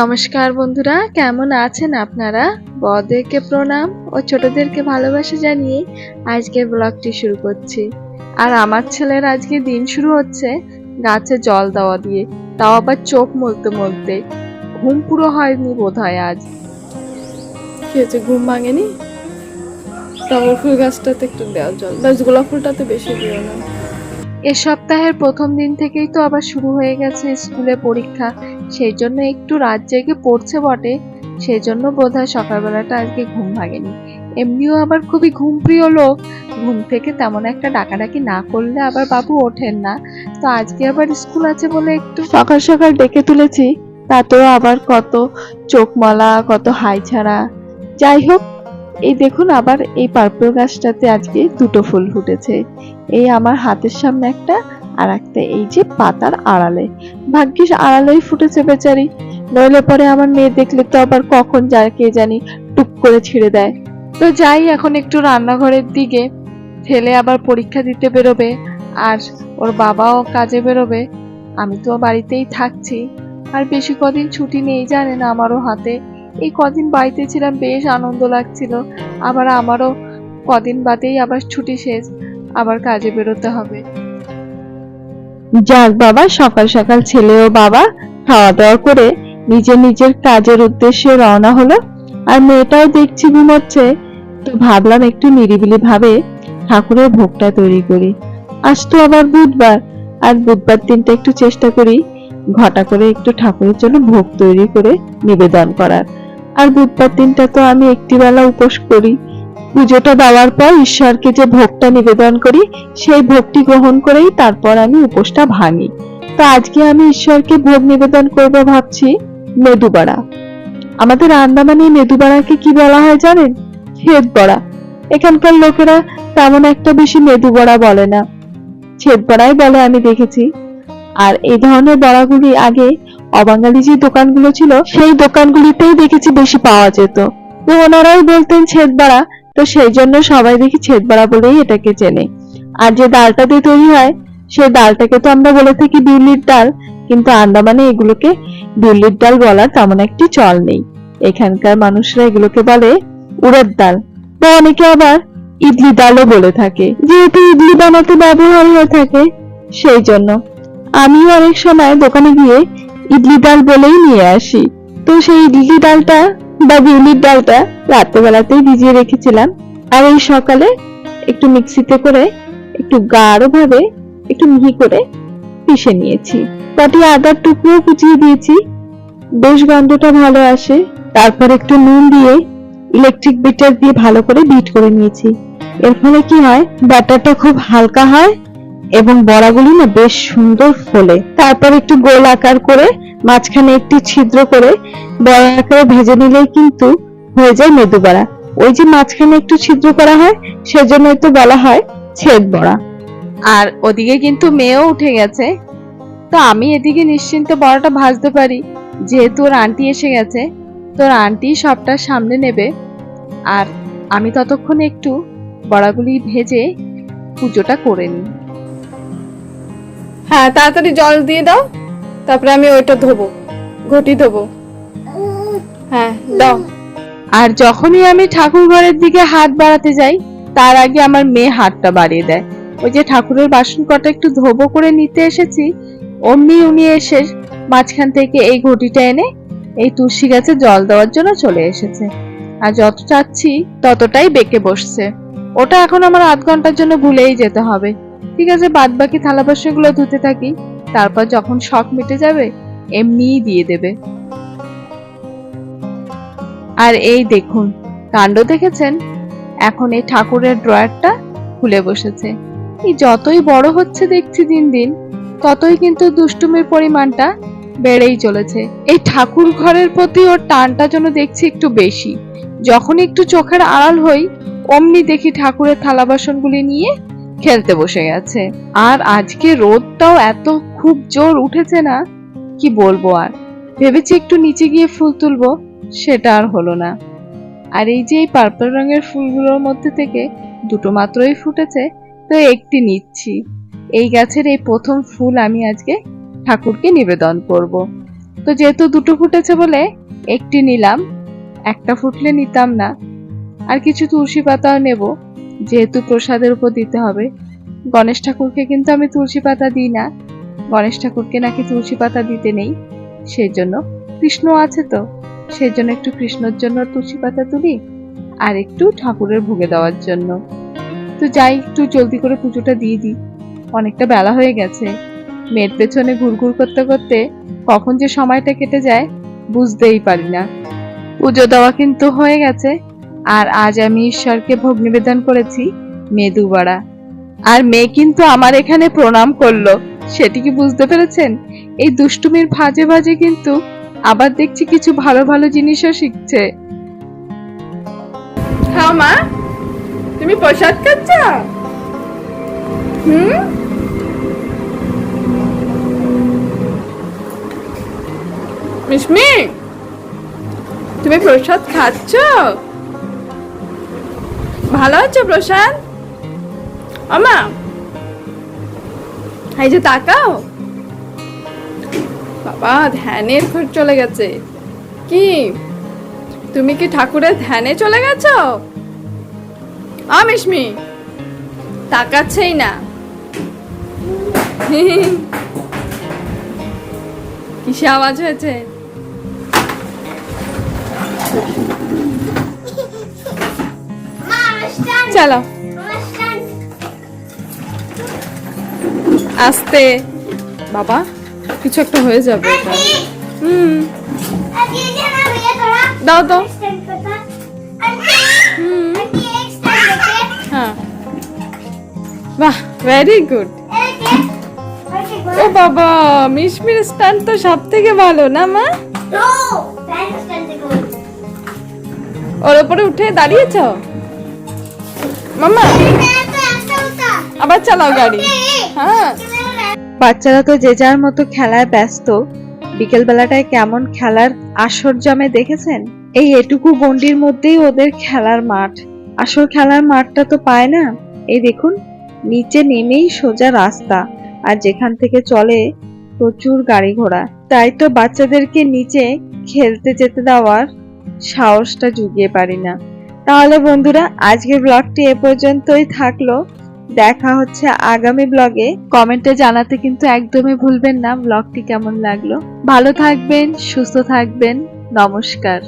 নমস্কার বন্ধুরা কেমন আছেন আপনারা? বড়দেরকে প্রণাম ও ছোটদেরকে ভালোবাসা জানিয়ে আজকের ব্লগটি শুরু করছি। আর আমার ছেলের আজকে দিন শুরু হচ্ছে গাছে জল দেওয়া দিয়ে তাও আবার চোখ মলতে মলতে। ঘুম পুরো হয়নি বোধ হয় আজ। কি হয়েছে ঘুম ভাঙেনি? টগর ফুল গাছটাতে একটু দেওয়া জল। ব্যাস গোলাপ ফুলটাতে বেশি দিও না। এ সপ্তাহের প্রথম দিন থেকেই তো আবার শুরু হয়ে গেছে স্কুলে পরীক্ষা। সেই জন্য একটু রাত জেগে পড়ছে বটে। সেই জন্য বোধ হয় সকালবেলাটা আজকে ঘুম ভাঙেনি। এমনিও আবার খুবই ঘুম প্রিয় লোক। ঘুম থেকে তেমন একটা ডাকাডাকি না করলে আবার বাবু ওঠেন না। তো আজকে আবার স্কুল আছে বলে একটু সকাল সকাল ডেকে তুলেছি। তাতেও আবার কত চোখ মালা কত হাই ছাড়া যাই হোক, এই দেখুন আবার এই পার্পল গাছটাতে আজকে দুটো ফুল ফুটেছে। এই আমার হাতের সামনে একটা আর একটা এই যে পাতার আড়ালে। ভাগ্যিস আড়ালেই ফুটেছে বেচারি। নইলে পরে আমার মেয়ে দেখলে তো আবার কখন যা কে জানি টুক করে ছিঁড়ে দেয়। তো যাই, এখন একটু রান্নাঘরের দিকে। ছেলে আবার পরীক্ষা দিতে বেরোবে, আর ওর বাবাও কাজে বেরোবে। আমি তো বাড়িতেই থাকছি। আর বেশি কদিন ছুটি নেই জানেন আমারও হাতে। এই কদিন বাড়িতে ছিলাম, বেশ আনন্দ লাগছিল। আবার আমারও কদিন বাদেই আবার ছুটি শেষ। আবার কাজে বেরোতে হবে। যাক বাবা, সকাল সকাল ছেলে ও বাবা খাওয়া দাওয়া করে নিজের নিজের কাজের উদ্দেশ্যে রওনা হলো। আর মেয়েটাও দেখছি ঘুমোচ্ছে। তো ভাবলাম একটু নিরিবিলি ভাবে ঠাকুরের ভোগটা তৈরি করি। আজ তো আবার বুধবার। আর বুধবার দিনটা একটু চেষ্টা করি ঘটা করে একটু ঠাকুরের জন্য ভোগ তৈরি করে নিবেদন করার। আর বুধবার দিনটা তো আমি একটি বেলা উপোস করি। পুজোটা দেওয়ার পর ঈশ্বরকে যে ভোগটা নিবেদন করি, সেই ভোগটি গ্রহণ করেই তারপর আমি উপোসটা ভাঙি। তো আজকে আমি ঈশ্বরকে ভোগ নিবেদন করব ভাবছি, মেদুবড়া। আমাদের আন্দামানে মেদুবড়াকে কি বলা হয় জানেন? ছেদ বড়া এখানকার লোকেরা তেমন একটা বেশি মেদু বড়া বলে না। ছেদ বড়াই বলে আমি দেখেছি। আর এই ধরনের বড়াগুলি আগে অবাঙালি যে দোকানগুলো ছিল, সেই দোকানগুলিতেই দেখেছি বেশি পাওয়া যেত। ওনারাই বলতেন ছেদ বড়া তো সেই জন্য সবাই দেখি ছেদ বড়া বলেই এটাকে চেনে। আর যে ডালটা দিয়ে তৈরি হয়, সেই ডালটাকে তো আমরা বলে থাকি বিউলির ডাল, কিন্তু আন্দামানে এগুলোকে বিউলির ডাল বলার তেমন একটি চল নেই। এখানকার মানুষরা এগুলোকে বলে উড়দ ডাল, বা অনেকে আবার ইডলি ডালও বলে থাকে। যেহেতু ইডলি বানাতে ব্যবহার হয়ে থাকে, সেই জন্য। আমিও অনেক সময় দোকানে গিয়ে ইডলি ডাল বলেই নিয়ে আসি। তো সেই ইডলি ডালটা বা বিউলির ডালটা রাত্রেবেলাতেই ভিজিয়ে রেখেছিলাম। আর এই সকালে একটু মিক্সিতে করে, একটু গাঢ় ভাবে, একটু মিহি করে পিষে নিয়েছি। কটি আদার টুকরো কুচিয়ে দিয়েছি। বেশ গন্ধটা ভালো আসে। তারপর একটু নুন দিয়ে ইলেকট্রিক বিটার দিয়ে ভালো করে বিট করে নিয়েছি। এর ফলে কি হয় ব্যাটারটা খুব হালকা হয় এবং বড়াগুলি না বেশ সুন্দর ফোলে। তারপর একটু গোল আকার করে, মাঝখানে একটি ছিদ্র করে বড় আকারে ভেজে নিলেই কিন্তু হয়ে যায় মেদু বড়া। ওই যে মাঝখানে একটু ছিদ্র করা হয় সেজন্যই তো বলা হয় ছেদ বড়া। আর ওদিকে কিন্তু মেয়েও উঠে গেছে। তো আমি এদিকে নিশ্চিন্তে বড়াটা ভাজতে পারি। যেহেতু ওর আন্টি এসে গেছে তোর আন্টি সবটা সামনে নেবে। আর আমি ততক্ষণে একটু বড়াগুলি ভেজে পুজোটা করে নিই। হ্যাঁ তাড়াতাড়ি জল দিয়ে দাও। তারপরে আমি ওইটা ধোবো, ঘটি ধোবো। হ্যাঁ দাও। আর যখনই আমি ঠাকুর ঘরের দিকে হাত বাড়াতে যাই, তার আগে আমার মেয়ে হাতটা বাড়িয়ে দেয়। ওই যে ঠাকুরের বাসন কটা একটু ধোবো করে নিতে এসেছি, অমনি উনি এসে মাঝখান থেকে এই ঘটিটা এনে এই তুলসী গাছে জল দেওয়ার জন্য চলে এসেছে। আর যত চাচ্ছি, ততটাই বেঁকে বসছে। ওটা এখন আমার আধ ঘণ্টার জন্য ভুলেই যেতে হবে। ঠিক আছে বাদ বাকি থালা বাসনগুলো ধুতে থাকি। তারপর যখন শখ মিটে যাবে, এমনিই দিয়ে দেবে। আর এই দেখুন, কাণ্ড দেখেছেন? এখন এই ঠাকুরের ড্রয়ারটা খুলে বসেছে। এই যতই বড় হচ্ছে দেখছি দিন দিন, ততই কিন্তু দুষ্টুমির পরিমাণটা বেড়েই চলেছে। এই ঠাকুর ঘরের প্রতি ওর টানটা যেন দেখছি একটু বেশি। যখন একটু চোখের আড়াল হই, অমনি দেখি ঠাকুরের থালা বাসনগুলি নিয়ে খেলতে বসে গেছে। আর আজকে রোদটাও এত খুব জোর উঠেছে না, কি বলব আর? ভেবেছি একটু নিচে গিয়ে ফুল তুলবো, সেটা আর হলো না। আর এই যে এই পার্পল রঙের ফুলগুলোর মধ্যে থেকে দুটো মাত্রই ফুটেছে, তো একটি নিচ্ছি। এই গাছের এই প্রথম ফুল আমি আজকে ঠাকুরকে নিবেদন করব। তো যেহেতু দুটো ফুটেছে বলে একটি নিলাম, একটা ফুটলে নিতাম না। আর কিছু তুলসী পাতাও নেব। যেহেতু প্রসাদের উপর দিতে হবে। গণেশ ঠাকুরকে কিন্তু আমি তুলসী পাতা দিই না। গণেশ ঠাকুরকে নাকি তুলসী পাতা দিতে নেই। সেই জন্য কৃষ্ণ আছে তো। সেই জন্য একটু কৃষ্ণর জন্য তুলসী পাতা তুলি আর একটু ঠাকুরের ভোগে দেওয়ার জন্য। তো যাই, একটু জলদি করে পুজোটা দিয়ে দিই। অনেকটা বেলা হয়ে গেছে। মেয়ের পেছনে ঘুরঘুর করতে করতে কখন যে সময়টা কেটে যায় বুঝতেই পারি না। পুজো দেওয়া কিন্তু হয়ে গেছে। আর আজ আমি ঈশ্বরকে ভোগ নিবেদন করেছি, মেদু বড়া। আর মেয়ে কিন্তু আমার এখানে প্রণাম করল। সেটি কি বুঝতে পেরেছেন? এই দুষ্টুমির ভাজে ভাজে কিন্তু আবার দেখছি কিছু ভালো ভালো জিনিসও শিখছে। হ্যাঁ মা, তুমি প্রসাদ খাচ্ছ? হুম? মিশমি তুমি প্রসাদ খাচ্ছ? ভালো আছো প্রসাদ আমা এই যে তাকাও। বাবা, ধ্যানের ঘর চলে গেছে। কি? তুমি কি ঠাকুরের ধ্যানে চলে গেছো? আ মিশমি তাকাচ্ছেই না। কিসে আওয়াজ হয়েছে? চলো। আস্তে। বাবা কিছু একটা হয়ে যাবে। এটা। হুম। দাও দাও। হ্যাঁ। বাহ ভেরি গুড ও বাবা মিশমির স্ট্যান্ড তো সব থেকে ভালো না মা? ওর উপরে উঠে দাঁড়িয়েছ? আবার চালাও গাড়ি। হ্যাঁ। বাচ্চারা তো যে যার মতো খেলায় ব্যস্ত। বিকেল বেলাটায় কেমন খেলার আসর জমে দেখেছেন? এই এটুকু গন্ডির মধ্যেই ওদের খেলার মাঠ। আসল খেলার মাঠটা তো পায় না। এই দেখুন নিচে নেমেই সোজা রাস্তা আর যেখান থেকে চলে প্রচুর গাড়ি ঘোড়া। তাই তো বাচ্চাদেরকে নিচে খেলতে যেতে দেওয়ার সাহসটা জুগিয়ে পারি না। তাহলে বন্ধুরা, আজকের ব্লগটি এ পর্যন্তই থাকল। দেখা হচ্ছে আগামী ব্লগে কমেন্টে জানাতে কিন্তু একদমই ভুলবেন না ব্লগটি কেমন লাগল। ভালো থাকবেন, সুস্থ থাকবেন। নমস্কার।